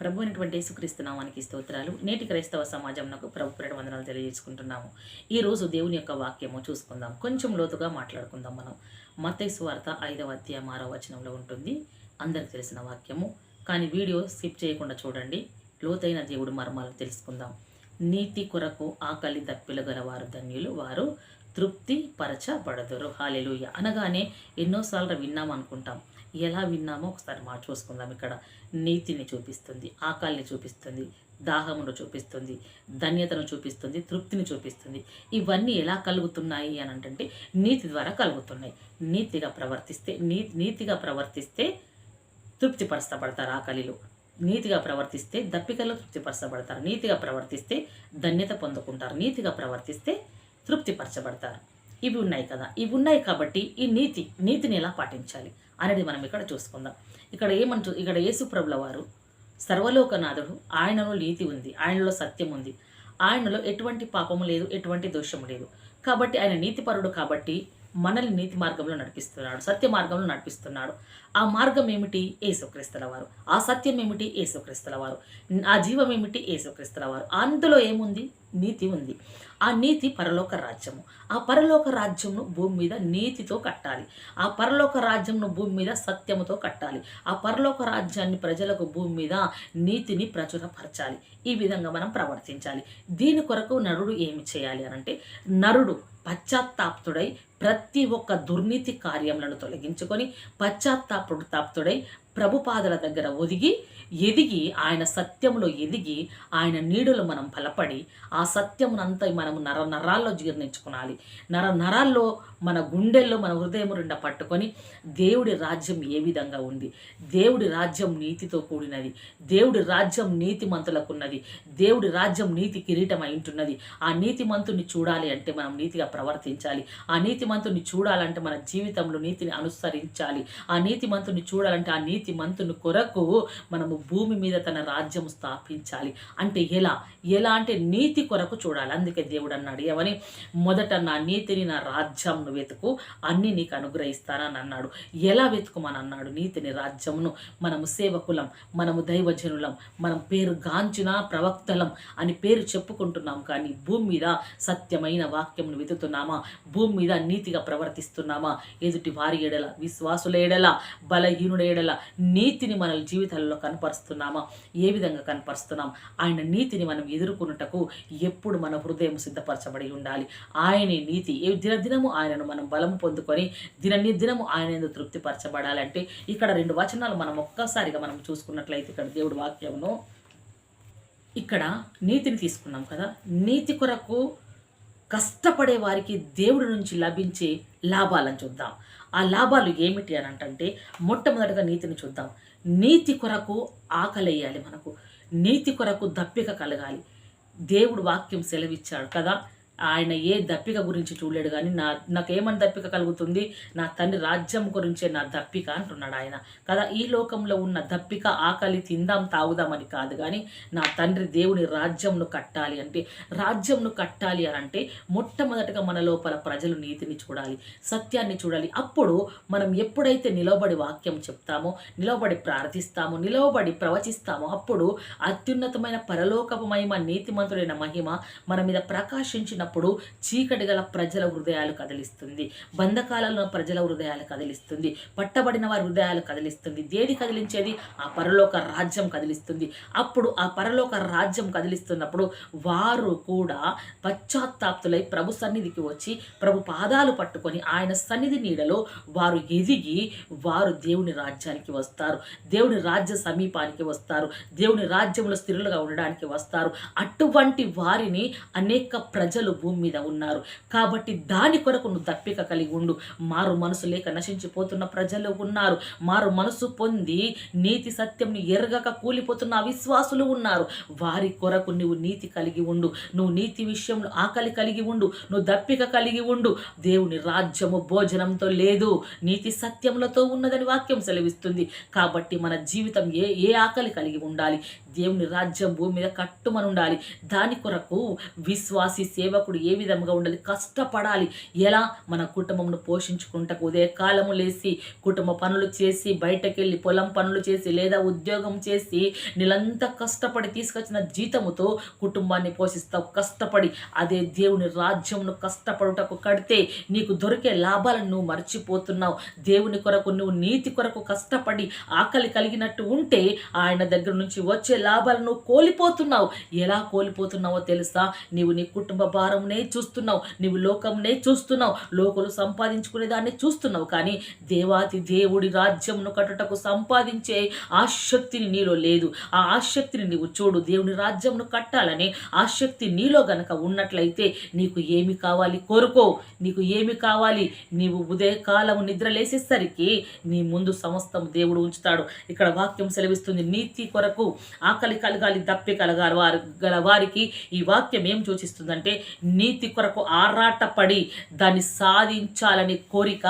ప్రభు అయినటువంటి యేసుక్రీస్తు నామానికి స్తోత్రాలు. నేటి క్రైస్తవ సమాజంలో ప్రభు ప్రేమ వందనాలు తెలియజేసుకుంటున్నాము. ఈ రోజు దేవుని యొక్క వాక్యము చూసుకుందాం. కొంచెం లోతుగా మాట్లాడుకుందాం మనం. మత్తయి వార్త ఐదవ అధ్యాయం ఆరవ వచనంలో ఉంటుంది. అందరికి తెలిసిన వాక్యము. కానీ వీడియో స్కిప్ చేయకుండా చూడండి. లోతైన దేవుడు మర్మాలను తెలుసుకుందాం. నీతి కొరకు ఆకలి దప్పిలు గల వారు ధన్యులు. వారు తృప్తి పరచబడదురు హాలెలుయ అనగానే ఎన్నోసార్లు విన్నాం అనుకుంటాం ఎలా విన్నామో ఒకసారి మా చూసుకుందాం ఇక్కడ నీతిని చూపిస్తుంది ఆకలిని చూపిస్తుంది దాహమును చూపిస్తుంది ధన్యతను చూపిస్తుంది తృప్తిని చూపిస్తుంది. ఇవన్నీ ఎలా కలుగుతున్నాయి అని అంటే నీతి ద్వారా కలుగుతున్నాయి. నీతిగా ప్రవర్తిస్తే నీ నీతిగా ప్రవర్తిస్తే తృప్తిపరచబడతారు ఆకలిలో. నీతిగా ప్రవర్తిస్తే దప్పికలో తృప్తిపరచబడతారు. నీతిగా ప్రవర్తిస్తే ధన్యత పొందుకుంటారు. నీతిగా ప్రవర్తిస్తే తృప్తిపరచబడతారు. ఇవి ఉన్నాయి కదా. ఇవి ఉన్నాయి కాబట్టి ఈ నీతి నీతిని ఎలా పాటించాలి? అనేది మనం ఇక్కడ చూసుకుందాం. ఇక్కడ ఏమంటూ ఇక్కడ యేసుప్రభుల వారు సర్వలోకనాథుడు ఆయనలో నీతి ఉంది ఆయనలో సత్యం ఉంది. ఆయనలో ఎటువంటి పాపము లేదు ఎటువంటి దోషము లేదు. కాబట్టి ఆయన నీతిపరుడు కాబట్టి మనల్ని నీతి మార్గంలో నడిపిస్తున్నాడు సత్య మార్గంలో నడిపిస్తున్నాడు. ఆ మార్గం ఏమిటి? ఏసుక్రీస్తుల వారు. ఆ సత్యం ఏమిటి? ఏసుక్రీస్తుల వారు. ఆ జీవం ఏమిటి? ఏసుక్రీస్తుల వారు. అందులో ఏముంది? నీతి ఉంది. ఆ నీతి పరలోక రాజ్యము. ఆ పరలోక రాజ్యంను భూమి మీద నీతితో కట్టాలి. ఆ పరలోక రాజ్యంను భూమి మీద సత్యముతో కట్టాలి. ఆ పరలోక రాజ్యాన్ని ప్రజలకు భూమి మీద నీతిని ప్రచురపరచాలి. ఈ విధంగా మనం ప్రవర్తించాలి. దీని కొరకు నరుడు ఏమి చేయాలి అనంటే నరుడు పశ్చాత్తాప్తుడై ప్రతి ఒక్క దుర్నీతి కార్యములను తొలగించుకొని పశ్చాత్తాపుడు తాప్తుడై ప్రభుపాదల దగ్గర ఒదిగి ఎదిగి ఆయన సత్యంలో ఎదిగి ఆయన నీడలో మనం బలపడి ఆ సత్యమునంతా మనము నర నరాల్లో జీర్ణించుకోవాలి నర నరాల్లో మన గుండెల్లో మన హృదయం రెండ పట్టుకొని దేవుడి రాజ్యం ఏ విధంగా ఉంది? దేవుడి రాజ్యం నీతితో కూడినది. దేవుడి రాజ్యం నీతిమంతులకు ఉన్నది దేవుడి రాజ్యం నీతి కిరీటం అయింటున్నది ఆ నీతిమంతుని చూడాలి అంటే మనం నీతిగా ప్రవర్తించాలి. ఆ నీతిమంతుని చూడాలంటే మన జీవితంలో నీతిని అనుసరించాలి. ఆ నీతిమంతుని చూడాలంటే ఆ నీతి నీతిమంతుని కొరకు మనము భూమి మీద తన రాజ్యం స్థాపించాలి. అంటే ఎలా? ఎలా అంటే నీతి కొరకు చూడాలి. అందుకే దేవుడు అన్నాడు ఏమని? మొదట నా నీతిని నా రాజ్యంను వెతుకు అన్ని నీకు అనుగ్రహిస్తానని అన్నాడు. ఎలా వెతుకుమని అన్నాడు? నీతిని రాజ్యమును. మనము సేవకులం మనము దైవజనులం మనం పేరు గాంచిన ప్రవక్తలం అని పేరు చెప్పుకుంటున్నాం కానీ భూమి మీద సత్యమైన వాక్యంను వెతుకుతున్నామా? భూమి మీద నీతిగా ప్రవర్తిస్తున్నామా? ఎదుటి వారి ఎడల విశ్వాసుల ఎడల బలహీనుడ ఎడల నీతిని మన జీవితాల్లో కనపరుస్తున్నామా? ఏ విధంగా కనపరుస్తున్నాం? ఆయన నీతిని మనం ఎదుర్కొనుటకు ఎప్పుడు మన హృదయం సిద్ధపరచబడి ఉండాలి. ఆయనే నీతి. ఏ దినదినము ఆయనను మనం బలం పొందుకొని దిననిదినము ఆయన ఎందుకు తృప్తిపరచబడాలంటే ఇక్కడ రెండు వచనాలు మనం ఒక్కసారిగా మనం చూసుకున్నట్లయితే ఇక్కడ దేవుడు వాక్యమును ఇక్కడ నీతిని తీసుకున్నాం కదా. నీతి కొరకు కష్టపడే వారికి దేవుడి నుంచి లభించే లాభాలను చూద్దాం. ఆ లాభాలు ఏమిటి అని అంటే మొట్టమొదటిగా నీతిని చూద్దాం. నీతి కొరకు ఆకలేయాలి మనకు. నీతి కొరకు దప్పిక కలగాలి. దేవుడు వాక్యం సెలవిచ్చాడు కదా? ఆయన ఏ దప్పిక గురించి చూడలేడు కానీ నా నాకేమని దప్పిక కలుగుతుంది? నా తండ్రి రాజ్యం గురించే నా దప్పిక అంటున్నాడు ఆయన. కదా ఈ లోకంలో ఉన్న దప్పిక ఆకలి తిందాం తాగుదామని కాదు కానీ నా తండ్రి దేవుని రాజ్యంను కట్టాలి అంటే రాజ్యంను కట్టాలి అని అంటే మొట్టమొదటిగా మన లోపల ప్రజలు నీతిని చూడాలి సత్యాన్ని చూడాలి. అప్పుడు మనం ఎప్పుడైతే నిలబడి వాక్యం చెప్తామో నిలబడి ప్రార్థిస్తామో నిలబడి ప్రవచిస్తామో అప్పుడు అత్యున్నతమైన పరలోకపు మహిమ నీతిమంతుడైన మహిమ మన మీద ప్రకాశించిన ఉన్నప్పుడు చీకటి గల ప్రజల హృదయాలు కదిలిస్తుంది. బంధకాలలో ప్రజల హృదయాలు కదిలిస్తుంది. పట్టబడిన వారి హృదయాలు కదిలిస్తుంది. దేని కదిలించేది? ఆ పరలోక రాజ్యం కదిలిస్తుంది. అప్పుడు ఆ పరలోక రాజ్యం కదిలిస్తున్నప్పుడు వారు కూడా పశ్చాత్తాప్తులై ప్రభు సన్నిధికి వచ్చి ప్రభు పాదాలు పట్టుకొని ఆయన సన్నిధి నీడలో వారు ఎదిగి వారు దేవుని రాజ్యానికి వస్తారు. దేవుని రాజ్య సమీపానికి వస్తారు. దేవుని రాజ్యంలో స్థిరులుగా ఉండడానికి వస్తారు. అటువంటి వారిని అనేక ప్రజలు భూమి మీద ఉన్నారు. కాబట్టి దాని కొరకు నువ్వు దప్పిక కలిగి ఉండు. మారు మనసు లేక నశించిపోతున్న ప్రజలు ఉన్నారు. మారు మనసు పొంది నీతి సత్యంని ఎరగక కూలిపోతున్న అవిశ్వాసులు ఉన్నారు. వారి కొరకు నువ్వు నీతి కలిగి ఉండు. నువ్వు నీతి విషయంలో ఆకలి కలిగి ఉండు. నువ్వు దప్పిక కలిగి ఉండు. దేవుని రాజ్యము భోజనంతో లేదు. నీతి సత్యములతో ఉన్నదని వాక్యం సెలవిస్తుంది. కాబట్టి మన జీవితం ఏ ఏ ఆకలి కలిగి ఉండాలి? దేవుని రాజ్యం భూమి మీద కట్టుమని ఉండాలి దాని కొరకు విశ్వాసి సేవకుడు ఏ విధంగా ఉండాలి? కష్టపడాలి. ఎలా? మన కుటుంబంను పోషించుకుంటకు ఉదయకాలము లేచి కుటుంబ పనులు చేసి బయటకెళ్ళి పొలం పనులు చేసి లేదా ఉద్యోగం చేసి నీళ్ళంతా కష్టపడి తీసుకొచ్చిన జీతముతో కుటుంబాన్ని పోషిస్తావు. కష్టపడి అదే దేవుని రాజ్యంను కష్టపడుటకు కడితే నీకు దొరికే లాభాలను నువ్వు మర్చిపోతున్నావు. దేవుని కొరకు నువ్వు నీతి కొరకు కష్టపడి ఆకలి కలిగినట్టు ఉంటే ఆయన దగ్గర నుంచి వచ్చే లాభాలను కోల్పోతున్నావు. ఎలా కోల్పోతున్నావో తెలుసా? నీవు నీ కుటుంబ భారంనే చూస్తున్నావు నీవు లోకంనే చూస్తున్నావు లోకలు సంపాదించుకునే దాన్ని చూస్తున్నావు. కానీ దేవాతి దేవుడి రాజ్యంను కట్టుటకు సంపాదించే ఆశక్తిని నీలో లేదు. ఆ ఆశక్తిని నీవు చూడు దేవుని రాజ్యంను కట్టాలని ఆశక్తి నీలో గనక ఉన్నట్లయితే నీకు ఏమి కావాలి కోరుకో. నీకు ఏమి కావాలి? నీవు ఉదయకాలము నిద్ర లేసేసరికి నీ ముందు సమస్తం దేవుడు ఉంచుతాడు. ఇక్కడ వాక్యం సెలవిస్తుంది నీతి కొరకు ఆకలి కలగాలి దప్పి కలగాలి వారి గల వారికి ఈ వాక్యం ఏం సూచిస్తుందంటే నీతి కొరకు ఆరాటపడి దాన్ని సాధించాలనే కోరిక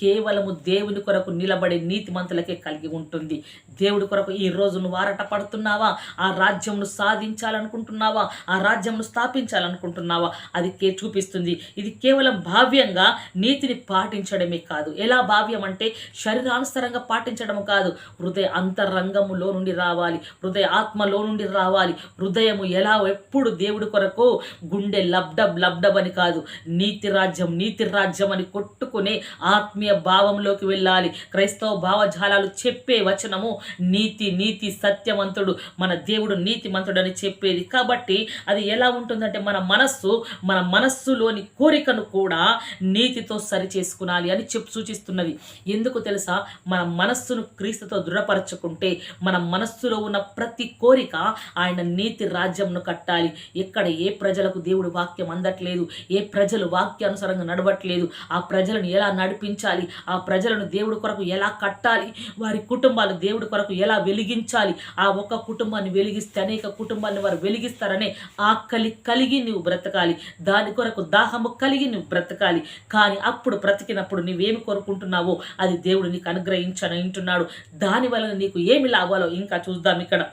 కేవలము దేవుని కొరకు నిలబడే నీతిమంతులకే కలిగి ఉంటుంది. దేవుడి కొరకు ఈ రోజు నువ్వు పడుతున్నావా ఆ రాజ్యంను సాధించాలనుకుంటున్నావా? ఆ రాజ్యంను స్థాపించాలనుకుంటున్నావా? అది కే చూపిస్తుంది. ఇది కేవలం భావ్యంగా నీతిని పాటించడమే కాదు. ఎలా భావ్యం అంటే శరీరానుసరంగా పాటించడం కాదు. హృదయ అంతరంగములో నుండి రావాలి. హృదయ ఆత్మలో నుండి రావాలి. హృదయము ఎలా ఎప్పుడు దేవుడి కొరకు గుండె లబ్డబ్ లబ్డబ్ అని కాదు. నీతి రాజ్యం నీతి రాజ్యం అని కొట్టుకునే ఆత్మీయ భావంలోకి వెళ్ళాలి. క్రైస్తవ భావజాలాలు చెప్పే వచనము నీతి నీతి సత్యవంతుడు మన దేవుడు నీతిమంతుడు అని చెప్పేది. కాబట్టి అది ఎలా ఉంటుందంటే మన మనస్సు మన మనస్సులోని కోరికను కూడా నీతితో సరి చేసుకునాలి అని చెప్పు సూచిస్తున్నది. ఎందుకు తెలుసా? మన మనస్సును క్రీస్తుతో దృఢపరచుకుంటే మన మనస్సులో ఉన్న ప్రతి కోరిక ఆయన నీతి రాజ్యంను కట్టాలి. ఎక్కడ ఏ ప్రజలకు దేవుడు వాక్యం అందట్లేదు ఏ ప్రజలు వాక్యానుసారంగా నడవట్లేదు ఆ ప్రజలను ఎలా నడిపించాలి ఆ ప్రజలను దేవుడి కొరకు ఎలా కట్టాలి? వారి కుటుంబాలు దేవుడి కొరకు ఎలా వెలిగించాలి? ఆ ఒక్క కుటుంబాన్ని వెలిగిస్తే అనేక కుటుంబాన్ని వారు వెలిగిస్తారనే ఆకలి కలిగి నువ్వు బ్రతకాలి. దాని కొరకు దాహము కలిగి నువ్వు బ్రతకాలి. కానీ అప్పుడు బ్రతికినప్పుడు నువ్వేమి కోరుకుంటున్నావో అది దేవుడు నీకు అనుగ్రహించను వింటున్నాడు దాని వలన నీకు ఏమి లాభాలో ఇంకా చూద్దాం ఇక్కడ.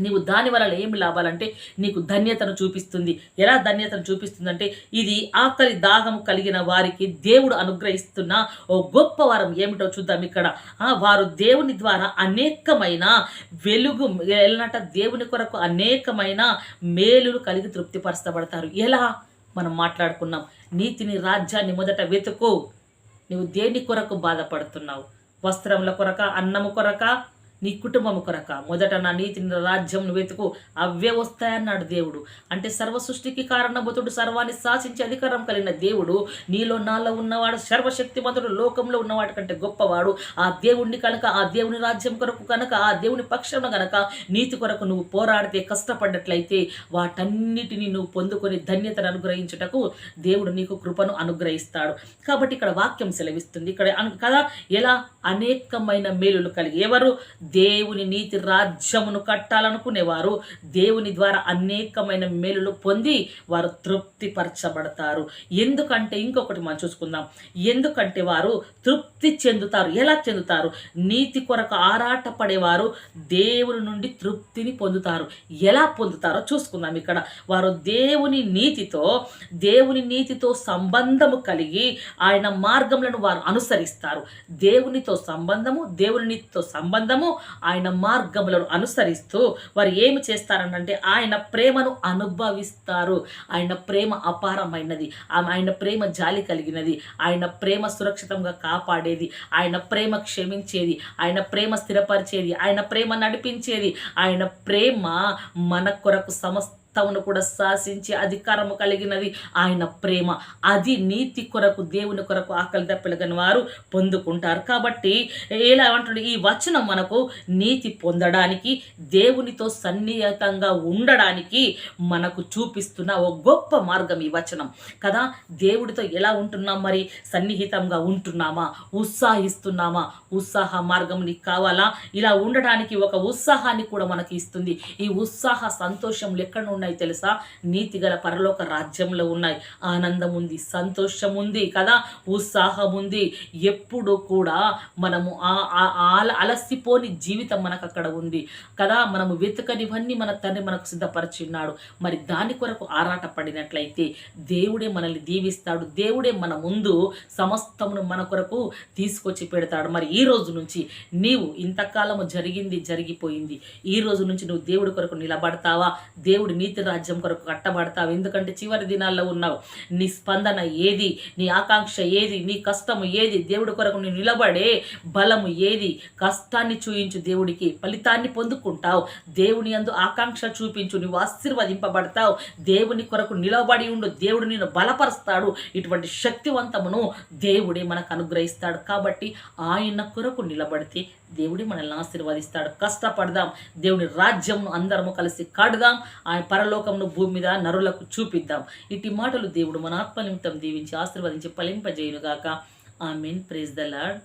నీవు దాని వలన ఏమి లాభాలంటే నీకు ధన్యతను చూపిస్తుంది. ఎలా ధన్యతను చూపిస్తుందంటే ఇది ఆకలి దాహం కలిగిన వారికి దేవుడు అనుగ్రహిస్తున్న ఓ గొప్ప వరం ఏమిటో చూద్దాం ఇక్కడ. వారు దేవుని ద్వారా అనేకమైన వెలుగు వెళ్ళినట్ట దేవుని కొరకు అనేకమైన మేలులు కలిగి తృప్తిపరచబడతారు. ఎలా? మనం మాట్లాడుకున్నాం. నీతిని రాజ్యాన్ని మొదట వెతుకు. నువ్వు దేని కొరకు బాధపడుతున్నావు? వస్త్రముల కొరక అన్నము కొరక? నీ కుటుంబం కొరక. మొదట నా నీతిని రాజ్యం వెతుకు. అవే వస్తాయన్నాడు దేవుడు. అంటే సర్వ సృష్టికి కారణభూతుడు సర్వాన్ని శాసించే అధికారం కలిగిన దేవుడు నీలో నాలో ఉన్నవాడు సర్వశక్తిమంతుడు లోకంలో ఉన్నవాడి కంటే గొప్పవాడు. ఆ దేవుణ్ణి కనుక ఆ దేవుని రాజ్యం కొరకు కనుక ఆ దేవుని పక్షంలో కనుక నీతి కొరకు నువ్వు పోరాడితే కష్టపడ్డట్లయితే వాటన్నిటిని నువ్వు పొందుకొని ధన్యతను అనుగ్రహించుటకు దేవుడు నీకు కృపను అనుగ్రహిస్తాడు. కాబట్టి ఇక్కడ వాక్యం సెలవిస్తుంది. ఇక్కడ కదా? ఎలా? అనేకమైన మేలులు కలిగి. ఎవరు? దేవుని నీతి రాజ్యమును కట్టాలనుకునేవారు. దేవుని ద్వారా అనేకమైన మేలులు పొంది వారు తృప్తిపరచబడతారు. ఎందుకంటే ఇంకొకటి మనం చూసుకుందాం. ఎందుకంటే వారు తృప్తి చెందుతారు. ఎలా చెందుతారు? నీతి కొరకు ఆరాట పడేవారు దేవుని నుండి తృప్తిని పొందుతారు. ఎలా పొందుతారో చూసుకుందాం ఇక్కడ. వారు దేవుని నీతితో దేవుని నీతితో సంబంధము కలిగి ఆయన మార్గములను వారు అనుసరిస్తారు. దేవునితో సంబంధము దేవుని నీతితో సంబంధము ఆయన మార్గములను అనుసరిస్తూ వారు ఏమి చేస్తారనంటే ఆయన ప్రేమను అనుభవిస్తారు. ఆయన ప్రేమ అపారమైనది. ఆయన ప్రేమ జాలి కలిగినది. ఆయన ప్రేమ సురక్షితంగా కాపాడేది. ఆయన ప్రేమ క్షమించేది. ఆయన ప్రేమ స్థిరపరిచేది. ఆయన ప్రేమ నడిపించేది. ఆయన ప్రేమ మన కొరకు సమస్త తమను కూడా శాసించి అధికారము కలిగినది ఆయన ప్రేమ. అది నీతి కొరకు దేవుని కొరకు ఆకలి దప్పిలగని వారు పొందుకుంటారు. కాబట్టి ఎలా అంటాడు? ఈ వచనం మనకు నీతి పొందడానికి దేవునితో సన్నిహితంగా ఉండడానికి మనకు చూపిస్తున్న ఒక గొప్ప మార్గం ఈ వచనం. కదా దేవుడితో ఎలా ఉంటున్నాం మరి? సన్నిహితంగా ఉంటున్నామా? ఉత్సాహిస్తున్నామా? ఉత్సాహ మార్గం నీకు కావాలా? ఇలా ఉండడానికి ఒక ఉత్సాహాన్ని కూడా మనకి ఇస్తుంది. ఈ ఉత్సాహ సంతోషం ఎక్కడ నుండి ఉన్నాయి తెలుసా? నీతి గల పరలోక రాజ్యంలో ఉన్నాయి. ఆనందం ఉంది సంతోషం ఉంది కదా? ఉత్సాహం ఉంది ఎప్పుడు కూడా మనము ఆ- ఆ- అలసిపోని జీవితం మనకు అక్కడ ఉంది కదా? మనము వెతుకనివన్నీ మన తండ్రి మనకు సిద్ధపరిచిన్నాడు. మరి దాని కొరకు ఆరాట పడినట్లయితే దేవుడే మనల్ని దీవిస్తాడు. దేవుడే మన ముందు సమస్తమును మన కొరకు తీసుకొచ్చి పెడతాడు. మరి ఈ రోజు నుంచి నీవు ఇంతకాలము జరిగింది జరిగిపోయింది. ఈ రోజు నుంచి నువ్వు దేవుడి కొరకు నిలబడతావా? దేవుడి నీతి రాజ్యం కొరకు కట్టబడతావు. ఎందుకంటే చివరి దినాల్లో ఉన్నావు. నీ స్పందన ఏది? నీ ఆకాంక్ష ఏది? నీ కష్టము ఏది? దేవుడి కొరకు నువ్వు నిలబడే బలము ఏది? కష్టాన్ని చూయించు దేవుడికి ఫలితాన్ని పొందుకుంటావు. దేవుని అందు ఆకాంక్ష చూపించు నువ్వు ఆశీర్వదింపబడతావు. దేవుని కొరకు నిలబడి ఉండు. దేవుడు నిన్ను బలపరుస్తాడు. ఇటువంటి శక్తివంతమును దేవుడే మనకు అనుగ్రహిస్తాడు. కాబట్టి ఆయన కొరకు నిలబడితే దేవుడే మనల్ని ఆశీర్వదిస్తాడు. కష్టపడదాం. దేవుని రాజ్యంను అందరము కలిసి కడదాం. ఆయన పరలోకంను భూమి మీద నరులకు చూపిద్దాం. ఇటు మాటలు దేవుడు మన ఆత్మ నిమిత్తం దీవించి ఆశీర్వదించి ఫలింపజేయునుగాక. ఆమెన్. Praise the lord